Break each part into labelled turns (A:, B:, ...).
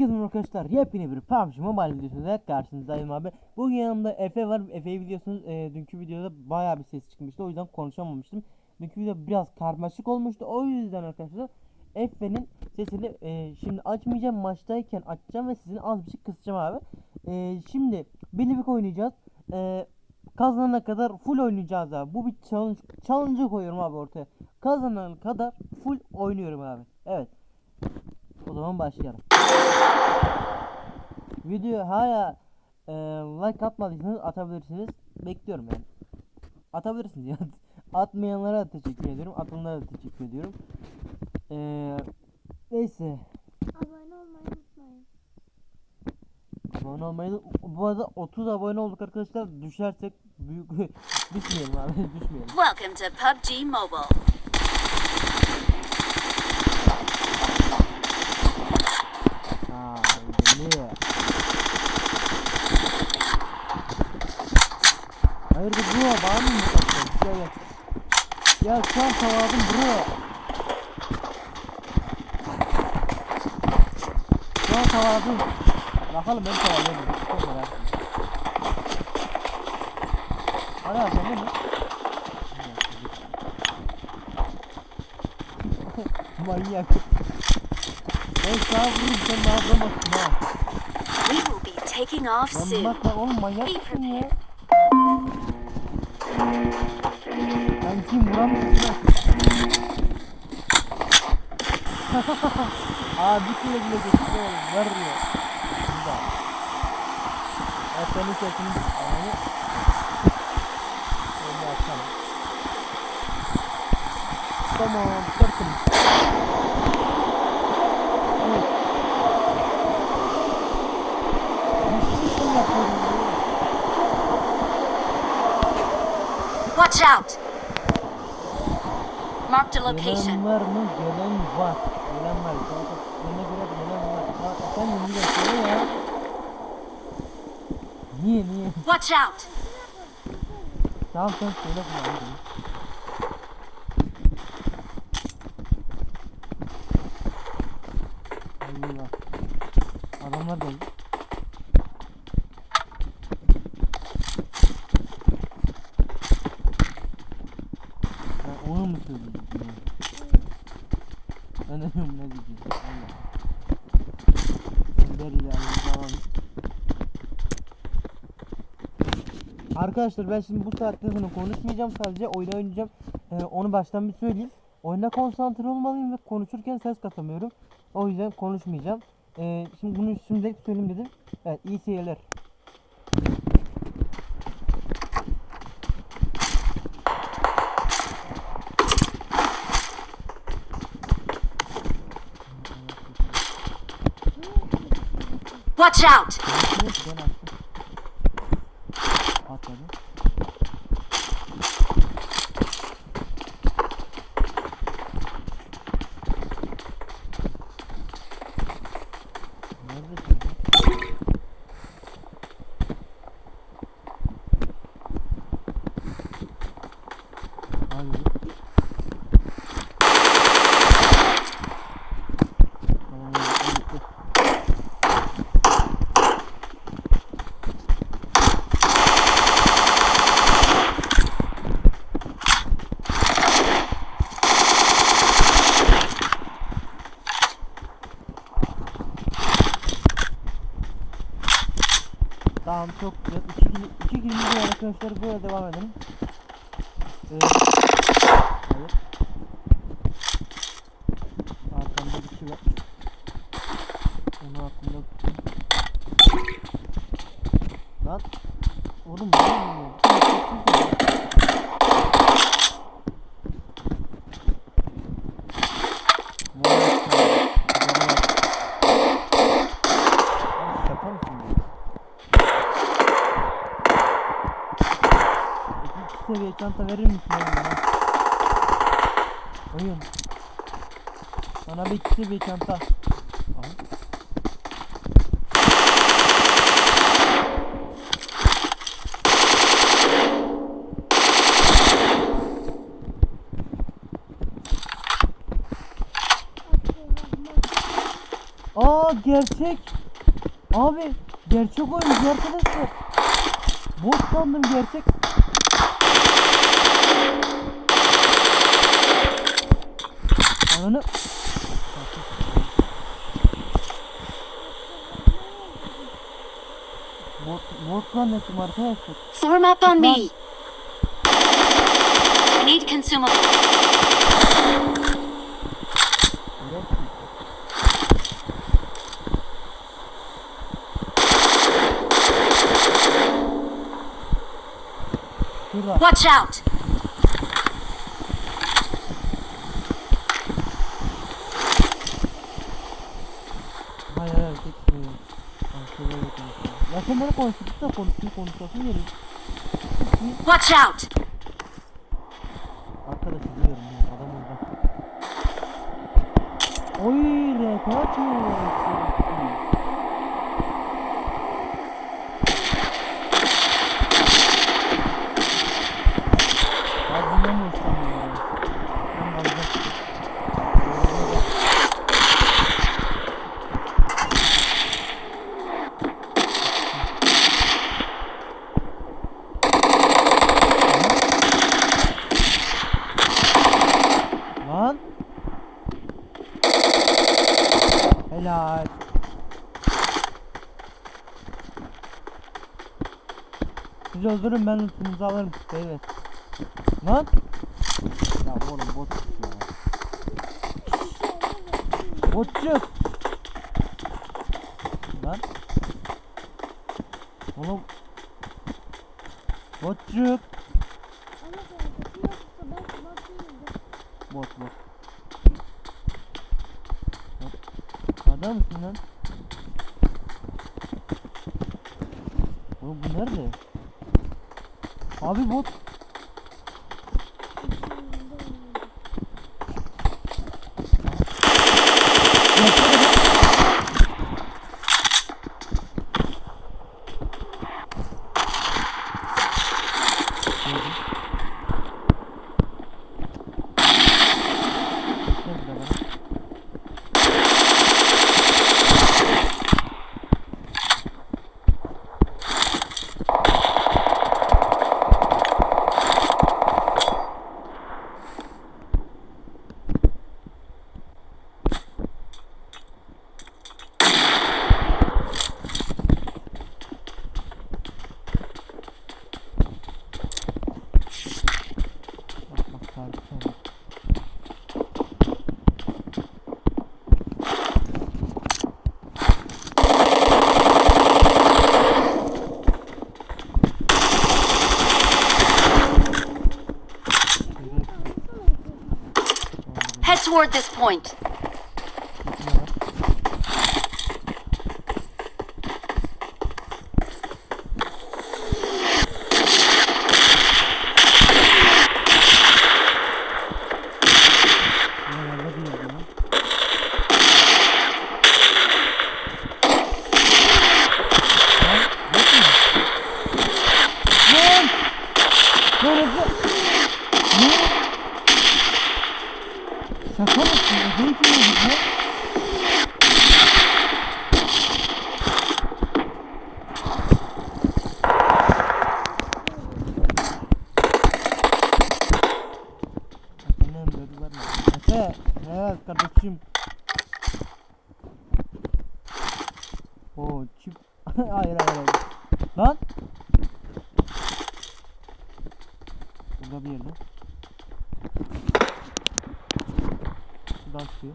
A: Herkese merhaba arkadaşlar. Yepyeni bir PUBG Mobile videosuyla karşınızdayım abi. Bugün yanımda Efe var. Efe'yi biliyorsunuz e, dünkü videoda bayağı bir ses çıkmıştı. O yüzden konuşamamıştım. Dünkü video biraz karmaşık olmuştu. O yüzden arkadaşlar Efe'nin sesini e, şimdi açmayacağım. Maçtayken açacağım ve sizin az bir şey kısacağım abi. E, şimdi birlik oynayacağız. E, kazanana kadar full oynayacağız abi. Bu bir challenge. Challenge'ı koyuyorum abi ortaya. Kazanana kadar full oynuyorum abi. Evet. O zaman başlayalım. Video hala e, like atmadıysanız atabilirsiniz. Bekliyorum yani. Atabilirsiniz ya. Atmayanlara da teşekkür ediyorum. Atanlara da teşekkür ediyorum. E, neyse.
B: Abone olmayı unutmayın.
A: Abone olmayı bu arada 30 abone olduk arkadaşlar. Düşersek büyük düşmeyelim abi düşmeyelim.
C: Welcome to PUBG Mobile.
A: Aa, belli. Hayırdır bro bana mı mutlaksın? Gel an tavaldım bro. Şu an tavaldım. Bakalım ben tavalıyorum. Çok merak ettim. Hala sen değil mi? Manyak. Ben sağa vurayım sen daha vuramazsın ha.
C: We will be taking off
A: Lan
C: soon.
A: bak lan oğlum manyak mısın ya? Sen kim vuramıyorsun lan? Aa bir kere bile geçti oğlum var ya. Burada. Ya senin sesini ananı. Öyle açalım. Tamam, çıkartın. Evet. Hiçbir şey yapmadım ya.
C: Watch out! Marked a location.
A: Gelen var mı? Gelen var. Gelen var. Kanka, Bana göre gelen var. Ya efendim niye söyle ya? Niye niye?
C: Watch out!
A: Tamam sen söyle bunu. hadi. Allah. Adamlar geldi. Ben onu mu söyleyecektim ya? Diyorum ne diyeceğim. Allah. Berili alalım. Arkadaşlar ben şimdi bu saatten sonra konuşmayacağım sadece oyunu oynayacağım. Ee, onu baştan bir söyleyeyim. Oyuna konsantre olmalıyım ve konuşurken ses katamıyorum. O yüzden konuşmayacağım. Ee, şimdi bunu şimdilik söyleyeyim dedim. Evet iyi seyirler.
C: Watch out!
A: Tamam çok güzel. İki, iki günümüz var arkadaşlar. Böyle devam edelim. Ee, hayır. Arkamda bir şey var. Onu aklımda tutayım. Lan. Oğlum ne oluyor? Vay be, canavar. Oğlum Şaka mısın ya? İki seviye çanta verir misin bana? Oyun. Bana bir iki seviye çanta. Aha. Aa gerçek. Abi gerçek oyuncu arkadaşlar. Bot sandım gerçek. Ananı. Bot, bot zannettim arkadaşlar.
C: Form up on me. I need consumables. Watch out!
A: Sen bana konuştuk da konuştun konuşasın geliyor.
C: Watch out!
A: Arkadaş izliyorum ya adam orada. Oy rekor Ya bundan mı hoşlanmıyor ya? Ben kalacak. Lan. Helal. Siz öldürün ben lütfunuzu alırım beyler. Lan. Ya oğlum bot ya. Botçuk. Lan. Oğlum. Botçuk.
B: Bot.
A: Bot. Adam mısın lan? Oğlum bu nerede? Abi bot.
C: Toward this point.
A: Şuradan çıkıyor.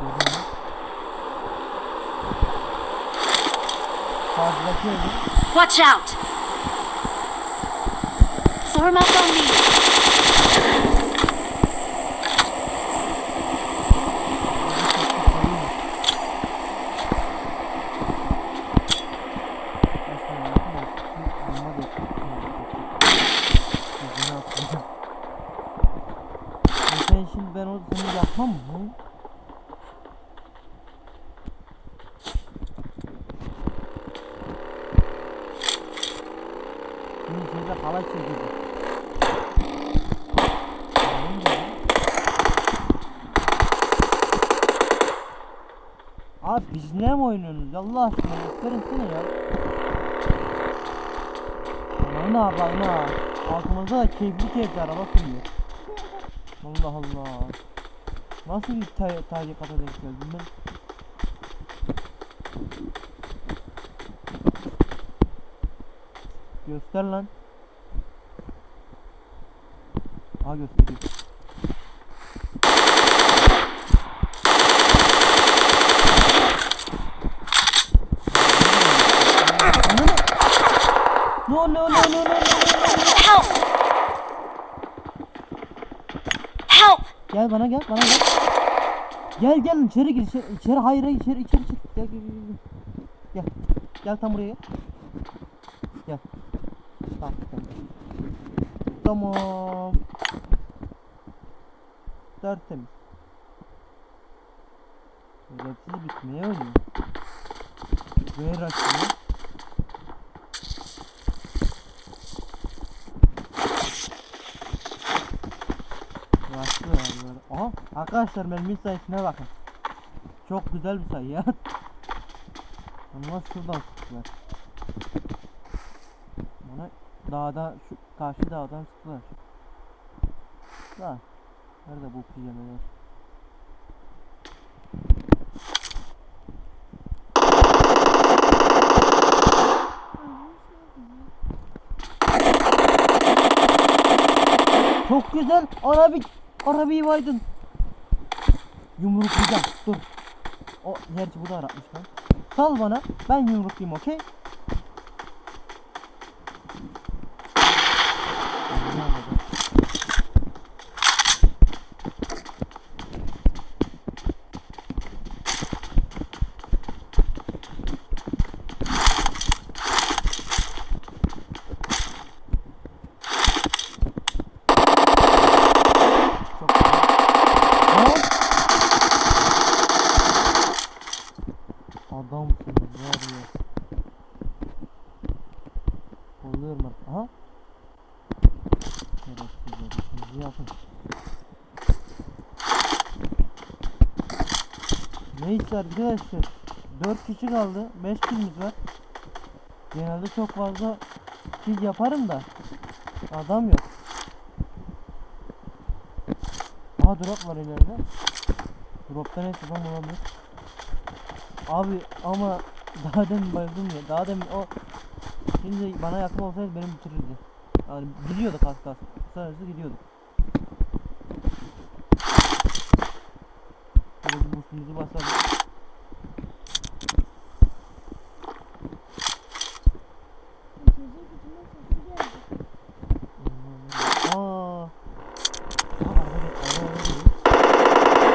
A: Gördün mü? Karşıdaki evde.
C: Watch out! Form up on me.
A: Sen şimdi ben orada seni yapmam mı? Şimdi şeyde halay çekildi. Anladın mı? Abi bizle mi oynuyorsunuz? Allah aşkına gösterinsene ya. Ha bak ha. Altımızda da keyifli keyifli araba sürüyor. Allah Allah. Nasıl bir tay tarikata denk geldim ben? Göster lan. Ha gösteriyor. No no no no no
C: Help! Help!
A: Gel bana gel bana gel. Gel gel içeri gir içeri, içeri hayır hayır içeri içeri içeri. Gel gel gel. Gel gel, tam buraya gel. Gel. Tamam. Tamam. Tertemiz. Şerefsiz bitmeye oynuyor. Ver açıyor. Başlı yani böyle. Aha arkadaşlar mermi sayısına bakın. Çok güzel bir sayı ya. Ama şuradan sıktılar. Bana dağda şu karşı dağdan sıktılar. Da. Nerede bu pijameler? Çok güzel. Arabik. Arabayı vaydın. Yumruklayacağım. Dur. O gerçi bu da aratmış lan. Sal bana. Ben yumruklayayım okey? Çok güzel. Hop. Adamsınız var ya. Oluyorum artık. Aha. Şerefsizler. işinizi yapın. Neyse arkadaşlar. 4 kişi kaldı. 5 kişimiz var. Genelde çok fazla kill yaparım da. Adam yok. Aha drop var ileride. Dropta neyse ben olabilir. Abi ama daha demin bayıldım ya. Daha demin o şimdi bana yakın olsaydı beni bitirirdi. Yani gidiyordu kas kas. Sadece gidiyordu. Şöyle bir boostumuzu basalım.
B: İçecek içime sesi geldi.
A: Aa. Aa, araba gel- araba geliyor.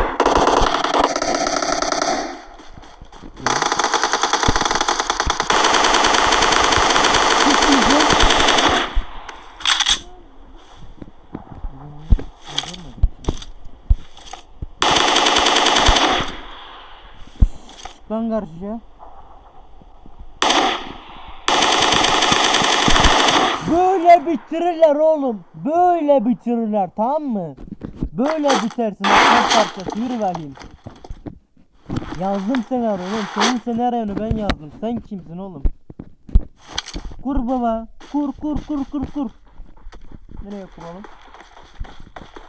A: Hiç güzel. Ulan, ne görmedim şimdi. Çık lan karşıya. Böyle bitirirler oğlum. Bitirirler tamam mı? Böyle bitersin. Aslan parçası yürü bakayım. Yazdım senaryo oğlum. Senin senaryonu ben yazdım. Sen kimsin oğlum? Kur baba. Kur kur kur kur kur. Nereye kuralım?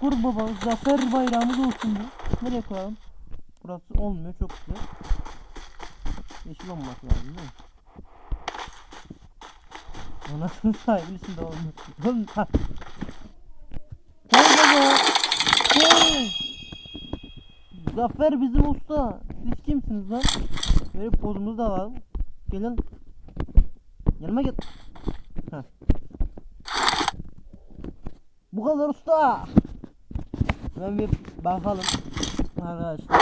A: Kur baba. Zafer bayrağımız olsun bu. Nereye kuralım? Burası olmuyor çok güzel. Yeşil olması lazım değil mi? Anasını sahibinin içinde olmuyor. Oğlum ha. Gel baba. Gel. Zafer bizim usta. Siz kimsiniz lan? Böyle pozumuzu da alalım. Gelin. Yanıma gel. Heh. Bu kadar usta. Ben bir bakalım. Arkadaşlar.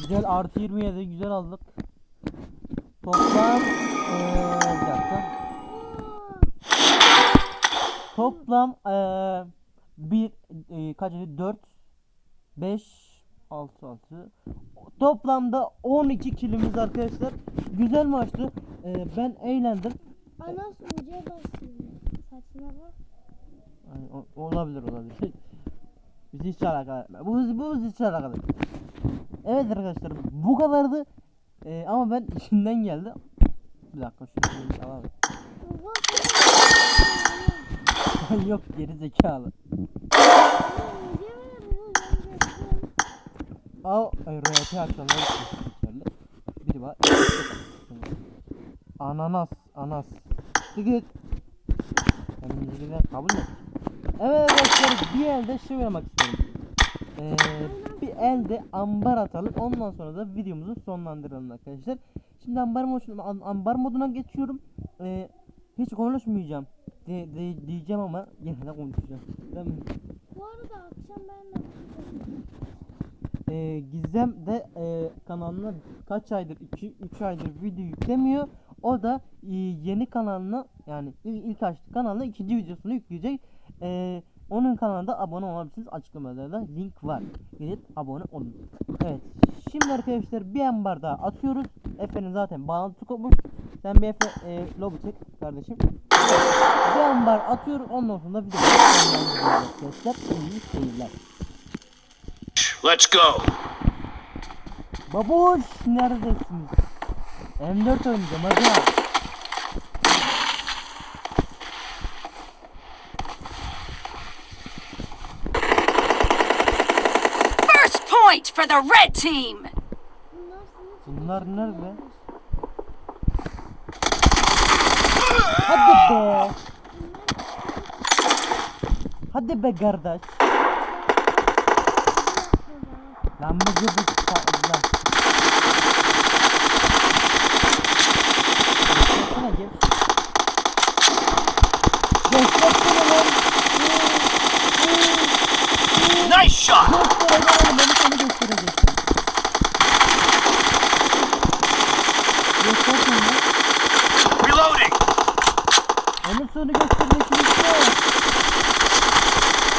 A: Güzel artı 27 güzel aldık. Toplam eee bir. Toplam eee bir eee, kaç dedi? 4 5 6 6 Toplamda 12 kilimiz arkadaşlar. Güzel maçtı. Eee, ben eğlendim.
B: Ana sunucuya basıyor. Saçına bak.
A: Yani o- olabilir olabilir. Biz hiç alakalı. Bu bu biz hiç alakalı. Evet arkadaşlar bu kadardı. Ee, ama ben içinden geldi. Bir dakika şunu alalım. Yok geri zekalı. Al RT akşamları geçerli. Biri var. Ananas, anas. Sigit. Kendimizi kabul mü? Evet arkadaşlar bir elde şey oynamak istedim. Ee, bir elde ambar atalım. Ondan sonra da videomuzu sonlandıralım arkadaşlar. Şimdi ambar, ambar moduna geçiyorum. Ee, hiç konuşmayacağım. De, de- diyeceğim ama yine de konuşacağım. Değil mi?
B: Bu arada akşam ben de
A: Ee, Gizem de e, kanalına kaç aydır 2 3 aydır video yüklemiyor. O da e, yeni kanalına yani il- ilk açtığı kanalına ikinci videosunu yükleyecek. Ee, onun kanalında abone olabilirsiniz. Açıklamalarda link var. Gidip abone olun. Evet. Şimdi arkadaşlar bir ambar daha atıyoruz. Efe'nin zaten bağlantı kopmuş. Sen bir Efe e, lobi çek kardeşim. Bir ambar atıyoruz. Ondan sonra videoyu sonlandırıyoruz arkadaşlar. İyi seyirler.
D: Let's go.
A: Babuş neredesiniz? M4 oynayacağım hadi.
C: First point for the red team.
B: bunlar
A: nerede? Hadi be. Hadi be kardeş. Lan bu gibi lan. Geçsene geç. Geçsene lan.
D: Nice shot. Reloading.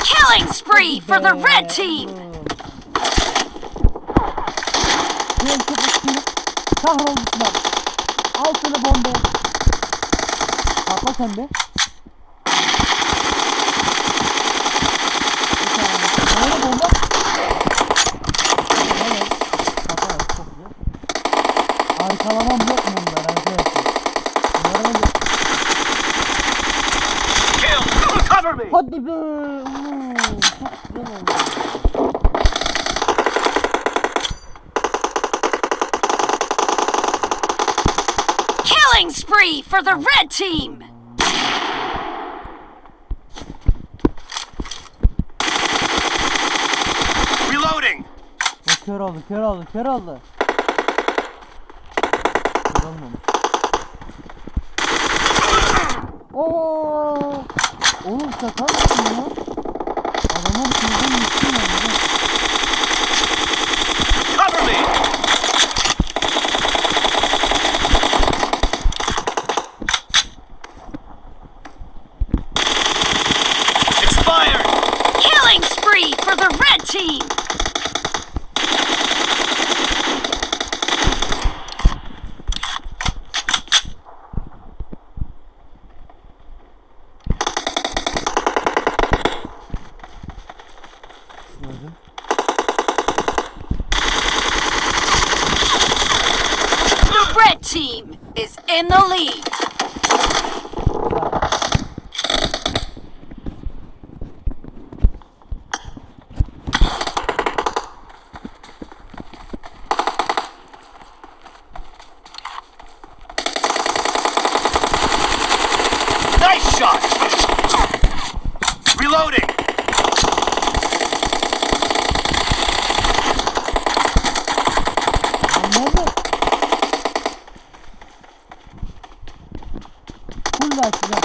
C: Killing spree for the red team.
A: Patla sen de. Bir tane. Nerede bomba? Evet. Patla, çok güzel. Arkalamam yok mu bunlar arkadaşlar? Bunlara ne
D: Kill. Cover me.
A: Hadi be. Oo, çok güzel oldu.
C: Killing spree for the red team.
D: Reloading.
A: O kör oldu, kör oldu, kör oldu. Kör olmamış. Oo! Oğlum şaka mısın ya? Adamlar kırdım gitsin ya.
D: Cover me. Expired.
C: Killing spree for the red team.
A: Gördüm.
C: The red team is in the lead.
D: Nice shot. Reloading.
A: Anladın? Full açacağım.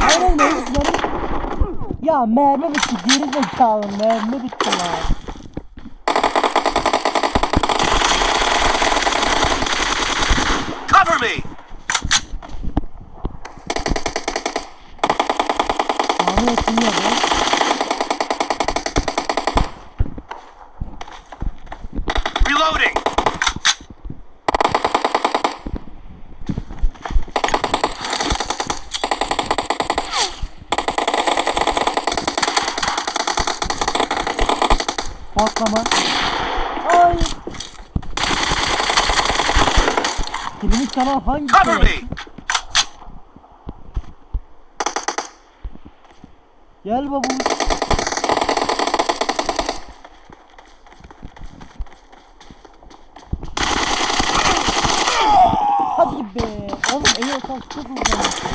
A: Mermi mermi. Ya mermi bitti geri zekalı mermi bitti lan.
D: Cover me.
A: Tahmin ettim ya be.
D: Reloading.
A: Patlama. Ay. Kilimi çalan hangi
D: Cover me!
A: Gel babuş. Hadi be. Oğlum Eyo taş çok uzamış ya.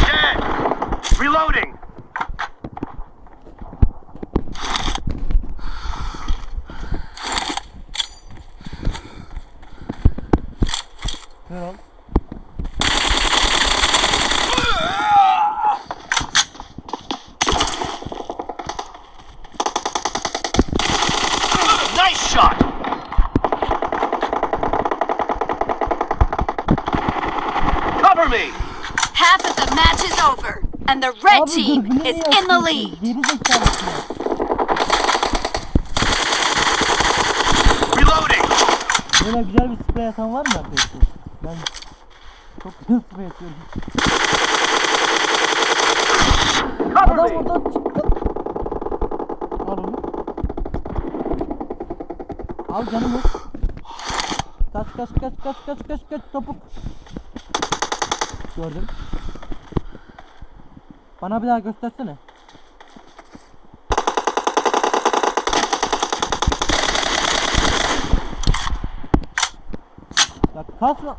D: Dead! Reloading!
A: Kral.
D: Nice shot! Cover me!
C: Half of the match is over, and the red
A: Abi
C: team is in the lead.
D: Reloading!
A: Böyle güzel bir sprey atan var mı arkadaşlar? Ben çok güzel sprey atıyorum. Adam oradan çıktı. Al onu. Al canım yok. Kaç kaç kaç kaç kaç kaç kaç topuk. Gördüm. Bana bir daha göstersene. Bak kasma.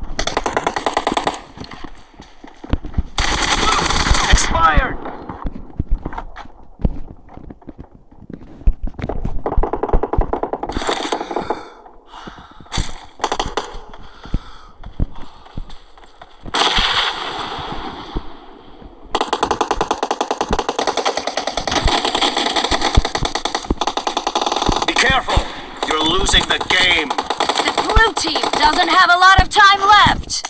D: Game!
C: The blue team doesn't have a lot of time left.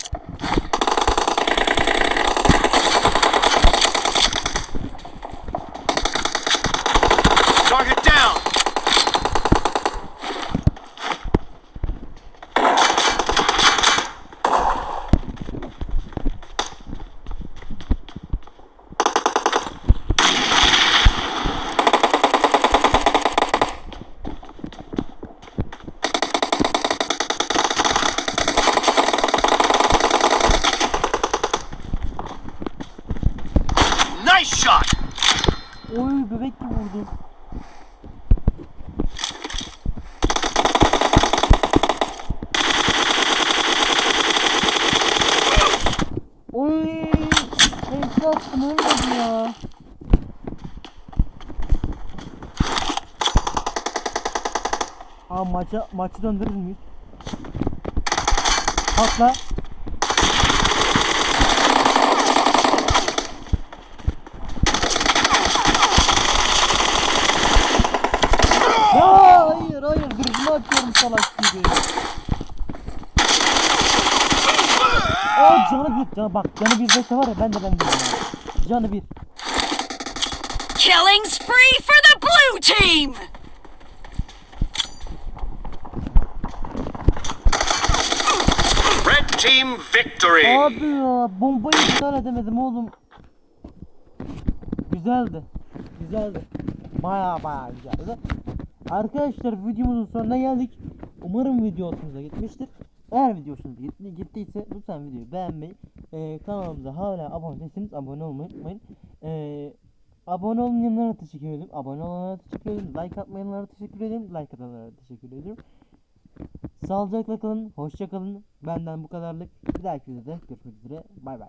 D: Nice shot!
A: Oy bebek gibi vurdu. Oy! Neyse attım ya. Aa maça maçı döndürür müyüz? Patla. Ya hayır açıyorum salak gibi. Aa canı bir canı bak canı bir dese var ya ben de ben değilim abi. Canı bir.
C: Killing spree for the blue team.
D: Red team victory!
A: Abi ya bombayı iptal edemedim oğlum. Güzeldi. Güzeldi. Baya baya güzeldi. Arkadaşlar videomuzun sonuna geldik. Umarım video hoşunuza gitmiştir. Eğer video hoşunuza gitti- gittiyse lütfen videoyu beğenmeyi, e, kanalımıza hala abone değilseniz abone olmayı unutmayın. E, abone olmayanlara teşekkür ederim. Abone olanlara teşekkür ederim. Like atmayanlara teşekkür ederim. Like atanlara teşekkür ederim. Sağlıcakla kalın, hoşça kalın. Benden bu kadarlık. Bir dahaki videoda görüşmek üzere. Bay bay.